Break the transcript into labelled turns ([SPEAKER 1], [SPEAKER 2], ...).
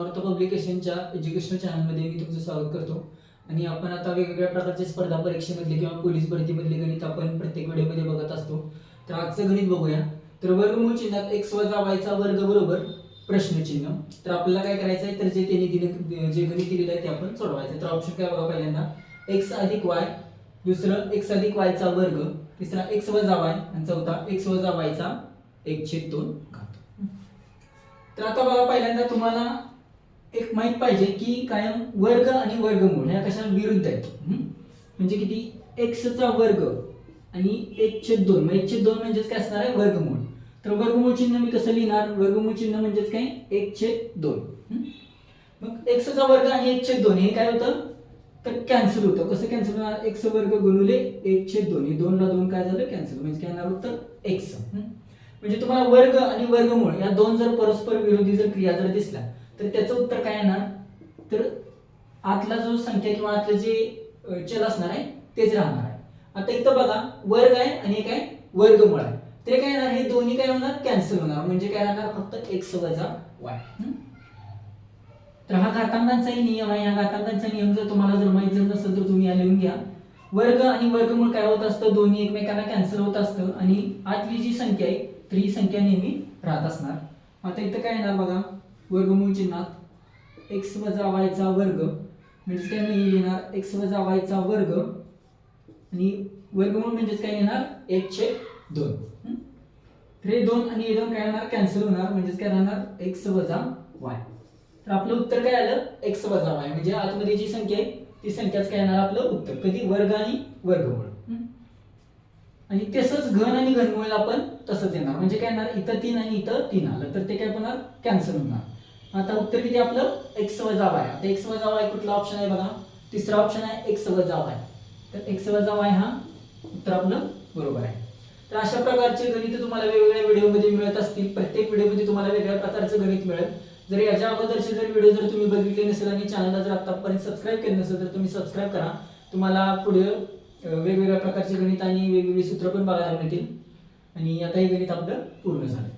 [SPEAKER 1] वार्ता पब्लिकेशनच्या एज्युकेशनल चॅनलमध्ये मी तुमचं स्वागत करतो. आणि आपण आता वेगवेगळ्या प्रकारच्या स्पर्धा परीक्षेमधले किंवा पोलीस भरतीमधले गणित आपण प्रत्येक व्हिडिओमध्ये बघत असतो. तर आजचं गणित बघूया. तर वर्गमूळ चिन्हात एक्स वजा वायचा वर्ग बरोबर प्रश्नचिन्ह. तर आपल्याला काय करायचं आहे तर जे त्यांनी दिलं जे गणित दिलेलं आहे ते आपण सोडवायचं तर ऑप्शन काय बघा पहिल्यांदा. एक्स अधिक वाय दुसरं एक्स अधिक वायचा वर्ग तिसरा एक्स वजा वाय आणि चौथा एक्स वजा वायचा एक छेद दोन घात. तर आता बघा पहिल्यांदा तुम्हाला एक माहीत पाहिजे की कायम वर्ग आणि वर्गमूळ ह्या कशा विरुद्ध आहेत? म्हणजे किती? एक्सचा वर्ग आणि एक दोन. मग दोन म्हणजेच काय असणार आहे? वर्गमूळ. तर वर्गमूळ चिन्ह मी कसं लिहिणार? वर्गमूळ चिन्ह म्हणजेच काय? एक छेद दोन. हम्म? मग एक्सचा वर्ग आणि एक छेद दोन हे काय होतं? तर कॅन्सल होतं. कसं कॅन्सल होणार? एक्स वर्ग गुणुले एक छेद दोन. हे दोनला दोन काय झालं? कॅन्सल म्हणजे काय होणार होतं एक्स म्हणजे तुम्हाला वर्ग आणि वर्गमूळ या दोन जर परस्पर विरोधी जर क्रिया जर दिसल्या तर त्याचं उत्तर काय येणार तर आतला जो संख्या किंवा आतलं जे चल असणार आहे तेच राहणार आहे. आता इथं बघा वर्ग आहे आणि एक आहे वर्गमूळ आहे. ते काय येणार? हे दोन्ही काय होणार? कॅन्सल होणार. म्हणजे काय राहणार? फक्त एक्स वजा वाय. तर हा घातांकांचाही नियम आहे. या घातांकांचा नियम जर तुम्हाला जर माहीत जर नसेल तर तुम्ही या लिहून घ्या. वर्ग आणि वर्गमूळ काय होत असतं? दोन्ही एकमेकांना कॅन्सल होत असतं. आणि आतली जी संख्या आहे तर ही संख्या नेहमी राहत असणार. आता इथं काय येणार बघा? वर्गमूळ चिन्हात एक्स वजा वायचा वर्ग म्हणजेच काय मी लिहिणार एक्स वजा वायचा वर्ग आणि वर्गमूळ म्हणजेच काय येणार एक छेद दोन तर हे दोन आणि हे दोन काय येणार कॅन्सल होणार म्हणजेच काय राहणार? एक्स वजा वाय. तर आपलं उत्तर काय आलं? एक्स वजा वाय. म्हणजे आतमध्ये जी संख्या आहे ती संख्याच काय येणार? आपलं उत्तर. कधी? वर्ग आणि वर्गमूळ. आणि तसंच घन आणि घनमुळे आपण तसंच येणार. म्हणजे काय येणार? इथं तीन आणि इथं तीन आलं. तर ते काय होणार? कॅन्सल होणार. आता उत्तर किती आपलं? एक्स वजा वाय आता एक्स वजा वाय कुठला ऑप्शन आहे बघा? तिसरा ऑप्शन आहे एक्स वजा वाय तर एक्स वजा वाय हा उत्तर आपलं बरोबर आहे. तर अशा प्रकारचे गणित तुम्हाला वेगवेगळ्या व्हिडिओमध्ये मिळत असतील. प्रत्येक व्हिडिओमध्ये तुम्हाला वेगळ्या प्रकारचं गणित मिळेल. जर याच्या अगोदरचे जर व्हिडिओ जर तुम्ही बघितले नसेल आणि चॅनलला जर आतापर्यंत सबस्क्राईब केलं नसेल तर तुम्ही सबस्क्राईब करा. तुम्हाला पुढे वेगवेगळ्या प्रकारचे गणित आणि वेगवेगळी सूत्र पण बघायला मिळतील. आणि आता हे गणित आपलं पूर्ण झालं.